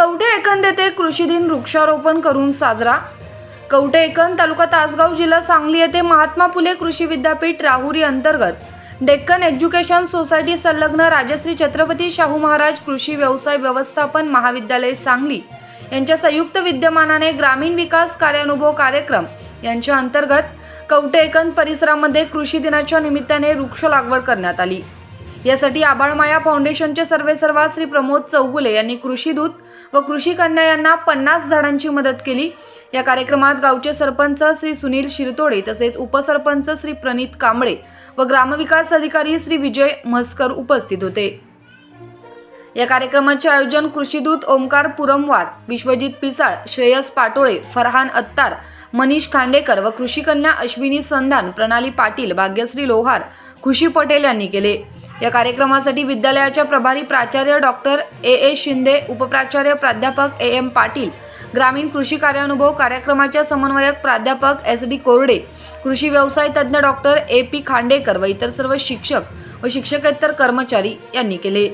कवठे एकंद येथे कृषी दिन वृक्षारोपण करून साजरा. कवठे एकंद तालुका तासगाव जिल्हा सांगली येथे महात्मा फुले कृषी विद्यापीठ राहुरी अंतर्गत. डेक्कन एज्युकेशन सोसायटी संलग्न राजश्री छत्रपती शाहू महाराज कृषी व्यवसाय व्यवस्थापन महाविद्यालय सांगली. यांच्या संयुक्त विद्यमानाने ग्रामीण विकास कार्यानुभव कार्यक्रम यांच्या अंतर्गत कवठे एकंद परिसरामध्ये कृषी दिनाच्या निमित्ताने वृक्ष लागवड करण्यात आली. यासाठी आबाळमाया फाउंडेशनचे सर्वेसर्वा श्री प्रमोद चौगुले यांनी कृषी दूत व कृषी कन्या यांना पन्नास झाडांची मदत केली. या कार्यक्रमात गावचे सरपंच श्री सुनील शिरतोडे तसेच उपसरपंच श्री प्रणित कांबळे व ग्रामविकास अधिकारी श्री विजय म्हसकर उपस्थित होते. या कार्यक्रमाचे आयोजन कृषीदूत ओमकार पुरमवार विश्वजित पिसाळ श्रेयस पाटोळे फरहान अत्तार मनीष खांडेकर व कृषी कन्या अश्विनी संधान प्रणाली पाटील भाग्यश्री लोहार खुशी पटेल यांनी केले. या कार्यक्रमासाठी विद्यालयाच्या प्रभारी प्राचार्य डॉक्टर ए ए शिंदे उपप्राचार्य प्राध्यापक ए एम पाटील ग्रामीण कृषी कार्यानुभव कार्यक्रमाच्या समन्वयक प्राध्यापक एस डी कोरडे कृषी व्यवसाय तज्ज्ञ डॉक्टर ए पी खांडेकर व इतर सर्व शिक्षक व शिक्षकेतर कर्मचारी यांनी केले.